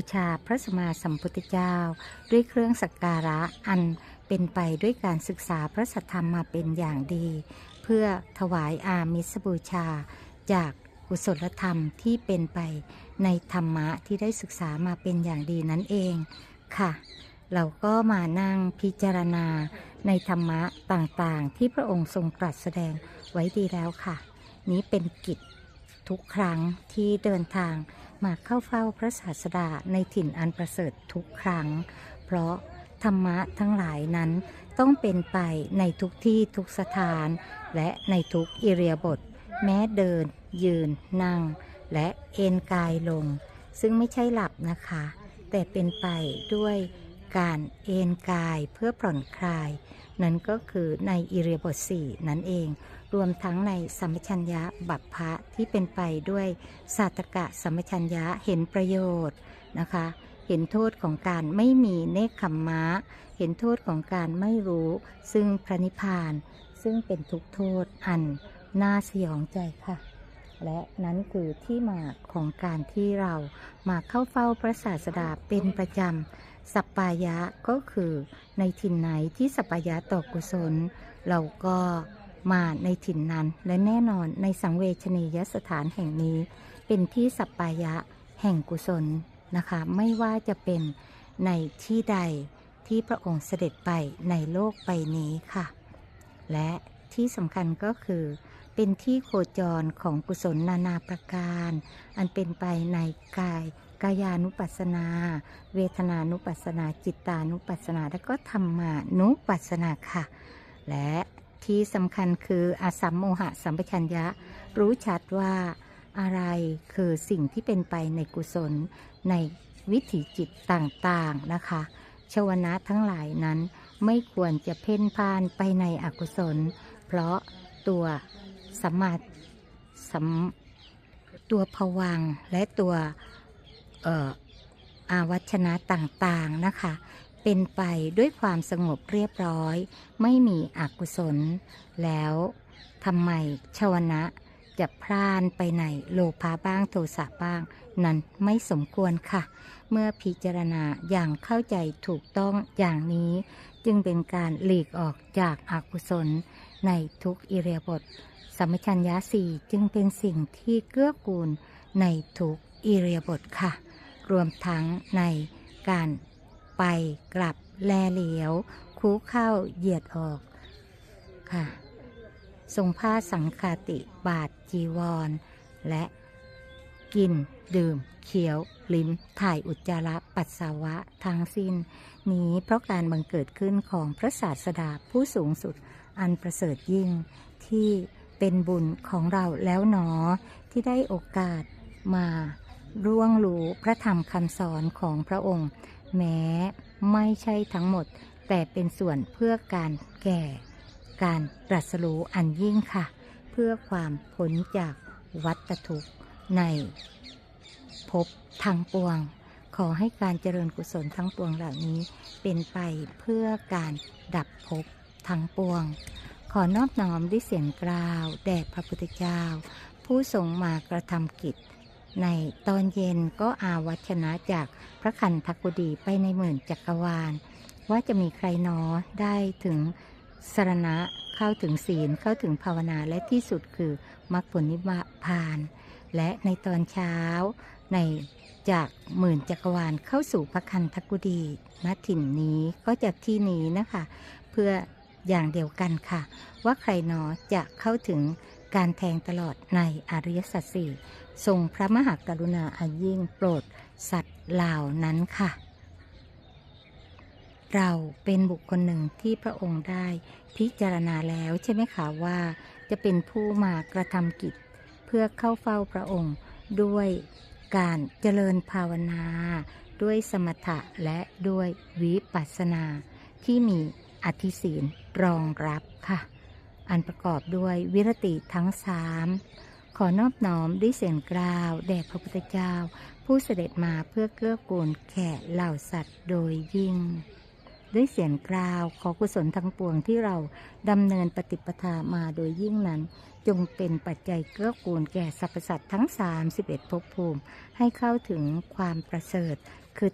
บูชาพระสมมาสัมพุทธเจ้า ด้วยเครื่องสักการะอันเป็นไปด้วยการศึกษาพระสัทธรรมมาเป็นอย่างดี เพื่อถวายอามิสบูชา จากกุศลธรรมที่เป็นไปในธรรมะที่ได้ศึกษามาเป็นอย่างดีนั่นเองค่ะ เราก็มานั่งพิจารณาในธรรมะต่างๆ ที่พระองค์ทรงตรัสแสดงไว้ดีแล้วค่ะ นี้เป็นกิจทุกครั้งที่เดินทาง มาเข้าเฝ้าพระศาสดาในถิ่นอันประเสริฐทุกครั้ง เพราะธรรมะทั้งหลายนั้นต้องเป็นไปในทุกที่ทุกสถาน และในทุกอิเรียาบท แม้เดิน ยืน นั่ง และเอนกายลง ซึ่งไม่ใช่หลับนะคะ แต่เป็นไปด้วย การเอนกายเพื่อผ่อนคลาย นั่นก็คือในอิเรียบทสี่นั่นเอง รวมทั้งในสัมชัญญะบัพพะที่เป็นไปด้วยสาตกะสัมชัญญะเห็นประโยชน์นะคะ เห็นโทษของการไม่มีเนคขมมะ เห็นโทษของการไม่รู้ ซึ่งพระนิพพาน ซึ่งเป็นทุกโทษอันน่าสยองใจค่ะและนั้นคือที่มาของการที่เรามาเข้าเฝ้าพระศาสดาเป็นประจำ สัปปายะก็คือในถิ่นไหนที่สัปปายะต่อกุศล เราก็มาในถิ่นนั้นและแน่นอนในสังเวชนียสถานแห่งนี้ เป็นที่สัปปายะแห่งกุศลนะคะ ไม่ว่าจะเป็นในที่ใดที่พระองค์เสด็จไปในโลกใบนี้ค่ะ และที่สำคัญก็คือ เป็นที่โคจรของกุศลนานาประการ อันเป็นไปในกาย กายานุปัสนา เวทนานุปัสนา จิตานุปัสนา และก็ธรรมานุปัสนาค่ะ และที่สำคัญคืออาสัมโมหะสัมปชัญญะ รู้ชัดว่าอะไรคือสิ่งที่เป็นไปในกุศลในวิถีจิตต่างๆนะคะ ชวนะทั้งหลายนั้นไม่ควรจะเพ่นพ่านไปในอกุศล เพราะตัวสมมาสัมตัวผวังและตัว อาวัชนะต่างๆนะคะ เป็นไปด้วยความสงบเรียบร้อย ไม่มีอกุศล แล้วทำไมชวนะจะพลานไปในโลภะบ้างโทสะบ้าง นั้นไม่สมควรค่ะ เมื่อพิจารณาอย่างเข้าใจถูกต้องอย่างนี้ จึงเป็นการหลีกออกจากอากุศลในทุกอิเรียาบทสัมมชัญญาสี่จึงเป็นสิ่งที่เกื้อกูลในทุกอิเรียาบทค่ะ รวมทั้งในการไปกลับแลเหลียว คูเข้าเหยียดออกค่ะทรงผ้าสังคาติบาทจีวร และกิน ดื่มเขียว ลิ้ม ถ่ายอุจจาระปัสสาวะทั้งสิ้น นี้เพราะการบังเกิดขึ้นของพระศาสดาผู้สูงสุดอันประเสริฐยิ่งที่เป็นบุญของเราแล้วหนอที่ได้โอกาสมา ร่วงรู้พระธรรมคำสอนของพระองค์ แม้ไม่ใช่ทั้งหมด แต่เป็นส่วนเพื่อการแก่ การตรัสรู้อันยิ่งค่ะ เพื่อความพ้นจากวัฏทุกข์ในภพทั้งปวง ขอให้การเจริญกุศลทั้งปวงเหล่านี้ เป็นไปเพื่อการดับภพทั้งปวง ขอนอบน้อมด้วยเสียงกล่าว แด่พระพุทธเจ้า ผู้ทรงมากระทำกิจ ในตอนเย็นก็อาวัชนะจากพระคันธกุดีไปในหมื่นจักรวาล ว่าจะมีใครนอได้ถึงสรณะเข้าถึงศีลเข้าถึงภาวนาและที่สุดคือมรรคผลนิพพาน และในตอนเช้าในจากหมื่นจักรวาลเข้าสู่พระคันธกุดีณถิ่นนี้ก็จากที่นี้นะคะ เพื่ออย่างเดียวกันค่ะ ว่าใครนอจะเข้าถึงการแทงตลอดในอริยสัจสี่ ทรงพระมหากรุณาอันยิ่งโปรดสัตว์เหล่านั้นค่ะ เราเป็นบุคคลหนึ่งที่พระองค์ได้พิจารณาแล้วใช่ไหมคะว่า จะเป็นผู้มากระทำกิจ เพื่อเข้าเฝ้าพระองค์ด้วยการเจริญภาวนา ด้วยสมถะและด้วยวิปัสสนา ที่มีอธิศีลรองรับค่ะ อันประกอบด้วยวิรติทั้งสาม ขอนอบน้อมด้วยเสียงกล่าว แด่พระพุทธเจ้า ผู้เสด็จมาเพื่อเกื้อกูลแก่เหล่าสัตว์โดยยิ่ง ด้วยเสียงกราวขอกุศลทั้งปวงที่เราดำเนินปฏิปทามาโดยยิ่งนั้น จงเป็นปัจจัยเกื้อกูลแก่สรรพสัตว์ทั้ง 31ภพภูมิ ให้เข้าถึงความประเสริฐ คือ